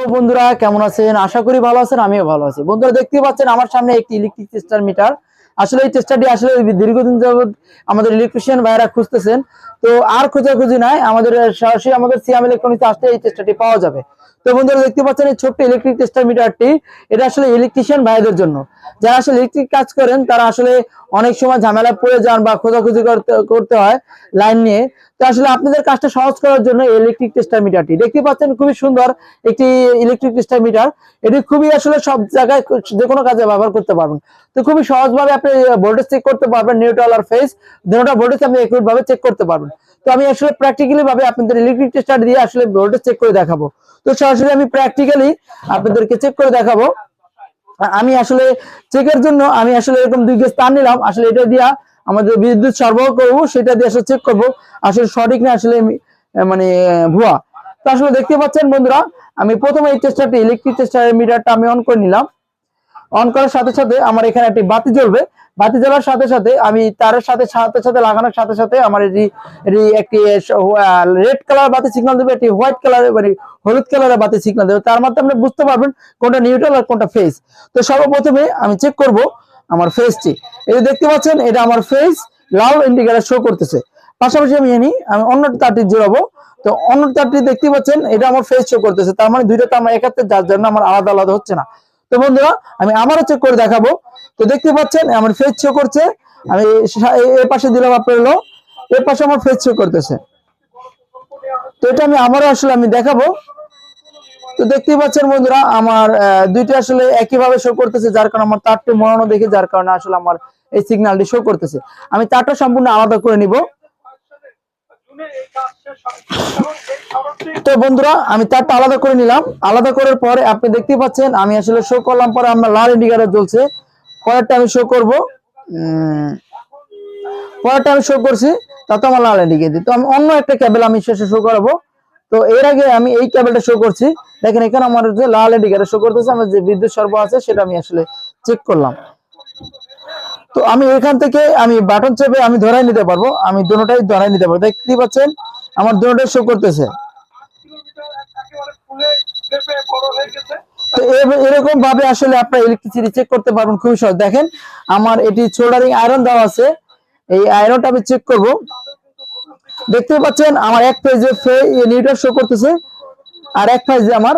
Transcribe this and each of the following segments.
তো বন্ধুরা, কেমন আছেন? আশা করি ভালো আছেন, আমিও ভালো আছি। বন্ধুরা দেখতে পাচ্ছেন আমার সামনে একটি ইলেকট্রিক টেস্টার মিটার আসলে এই টেস্টারটি আসলে দীর্ঘদিন যাবত আমাদের ইলেকট্রিশিয়ান ভাইরা খুঁজতেছেন। তো আর খোঁজাখুঁজি নাই। আমাদের সরাসরি আমাদের সিএম ইলেকট্রনিক্স আসলে এই টেস্টারটি পাওয়া যাবে। তো বন্ধুরা, দেখতে পাচ্ছেন এই ছোট্ট ইলেকট্রিক টেস্টার মিটারটি এটা আসলে ইলেকট্রিশিয়ান ভাইদের জন্য। যারা আসলে ইলেকট্রিক কাজ করেন, তারা আসলে অনেক সময় ঝামেলায় পড়ে যান বা খোঁজাখুঁজি করতে হয় লাইন নিয়ে। তো আসলে আপনাদের কাজটা সহজ করার জন্য ইলেকট্রিক টেস্টার মিটারটি দেখতে পাচ্ছেন খুবই সুন্দর একটি ইলেকট্রিক টেস্টার মিটার এটি খুবই আসলে সব জায়গায় যে কোনো কাজে ব্যবহার করতে পারবেন। তো খুবই সহজভাবে আপনি ভোল্টেজ চেক করতে পারবেন নিউট্রাল আর ফেস দুটোটা ভোল্টেজ আপনি একুরেট ভাবে চেক করতে পারবেন। তো আমি আসলে প্র্যাকটিক্যালি ভাবে আপনাদের ইলেকট্রিক টেস্টার দিয়ে আসলে ভোল্টেজ চেক করে দেখাবো। তো সরাসরি আমি প্র্যাকটিক্যালি আপনাদেরকে চেক করে দেখাবো। আমি আসলে চেকের জন্য আমি আসলে এরকম দুই গেজ তার নিলাম। আসলে এটা দিয়া আমাদের বিদ্যুৎ সরবরাহ করব, সেটা দিয়ে আসলে চেক করব। আসলে সঠিক না আসলে মানে ভুয়া। তো আসলে দেখতে পাচ্ছেন বন্ধুরা, আমি প্রথমে এই টেস্টারটি ইলেকট্রিক টেস্টারের মিটারটা আমি অন করে নিলাম। অন করার সাথে সাথে আমার এখানে একটি বাতি জ্বলবে। বাতি জ্বলার সাথে সাথে আমি তারের সাথে সাথে সাথে লাগানোর সাথে সাথে আমার এটি একটি রেড কালার বাতি সিগন্যাল দেবে একটি হোয়াইট কালার মানে হলুদ কালারের বাতি সিগন্যাল দেবে। তার মাধ্যমে আপনি বুঝতে পারবেন কোনটা নিউট্রাল আর কোনটা ফেস তো সর্বপ্রথমে আমি চেক করব আমার ফেসটি এটা দেখতে পাচ্ছেন, এটা আমার ফেস লাল ইন্ডিকেটর শো করতেছে। পাশাপাশি আমি জানি, আমি অন্য তারটি জোড়াবো। তো অন্য তারটি দেখতে পাচ্ছেন, এটা আমার ফেস শো করতেছে। তার মানে দুইটা তো আমার একাত্তর যার জন্য আমার আলাদা আলাদা হচ্ছে না। তো বন্ধুরা, আমি আমারও চেক করে দেখাবো। তো দেখতে পাচ্ছেন, আমার ফেস শো করছে। আমি এ- পাশে দিলাম আপনার হলো এর পাশে আমার ফেস শো করতেছে। তো এটা আমি আবারও আসলে আমি দেখাবো। তো দেখতেই পাচ্ছেন বন্ধুরা, আমার দুইটা আসলে একইভাবে শো করতেছে, যার কারণে আমার তারটি মরানো দেখে, যার কারণে আসলে আমার এই সিগন্যালটি শো করতেছে। আমি তারটা সম্পূর্ণ আলাদা করে নিব। তো বন্ধুরা, আমি তারটা আলাদা করে নিলাম। আলাদা করার পরে আপনি দেখতে পাচ্ছেন, আমি আসলে শো করলাম, পরে আমার লাল ইন্ডিকেটর জ্বলছে। পরেরটা আমি শো করব। পরেরটা আমি শো করছি, তাতে আমার লাল ইন্ডিকেটর তো আমি অন্য একটা ক্যাবেল আমি শেষে শো করাবো। তো এর আগে আমি এই ক্যাবেলটা শো করছি। দেখেন এখানে আমার যে লাল ইন্ডিকেটর শো করতেছে, আমার যে বিদ্যুৎ সর্ব আছে, সেটা আমি আসলে চেক করলাম। তো আমি এখান থেকে আমি বাটন চেপে আমি ধরাই নিতে পারব। আমি দুটোটাই ধরাই নিতে পারব। দেখতেই পাচ্ছেন, আমার দুটোটাই শো করতেছে। তো এরকম ভাবে আসলে আপনার ইলেকট্রিসিটি চেক করতে পারবেন, খুবই সহজ। দেখেন, আমার এটি সোল্ডারিং আয়রন দেওয়া আছে। এই আয়রনটা আমি চেক করব। দেখতে পাচ্ছেন, আমার এক পেজে নিউটার শো করতেছে। আর এক পেজে আমার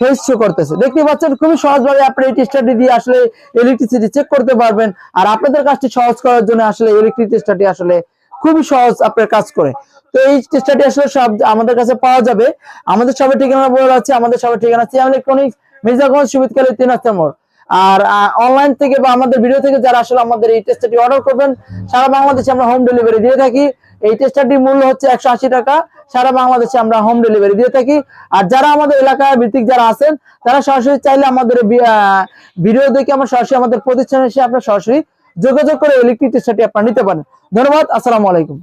ফেস শো করতেছে। দেখতে পাচ্ছেন, খুবই আপনি এই দিয়ে আসলে ইলেকট্রিসিটি চেক করতে পারবেন। আর আপনাদের সহজ করার জন্য আসলে ইলেকট্রিক আসলে খুবই সহজ আপনার কাজ করে। তো এই আসলে সব আমাদের কাছে পাওয়া যাবে। আমাদের ঠিকানা বলে আছে আমাদের সবার ঠিকানা সিএম ইলেকট্রনিক্স মির্জাগঞ্জ সুবিদকালী তিন নম্বর আর অনলাইন থেকে বা আমাদের ভিডিও থেকে যারা আসলে আমাদের এই টেস্টারটি অর্ডার করবেন, সারা বাংলাদেশে আমরা হোম ডেলিভারি দিয়ে থাকি। এই টেস্টারটির মূল্য হচ্ছে একশো আশি টাকা। সারা বাংলাদেশে আমরা হোম ডেলিভারি দিয়ে থাকি। আর যারা আমাদের এলাকায় ভিত্তিক যারা আছেন, তারা সরাসরি চাইলে আমাদের ভিডিও দেখে আমরা সরাসরি আমাদের প্রতিষ্ঠানে এসে আপনার সরাসরি যোগাযোগ করে ইলেকট্রিক টেস্টারটি আপনারা নিতে পারেন। ধন্যবাদ, আসসালামু আলাইকুম।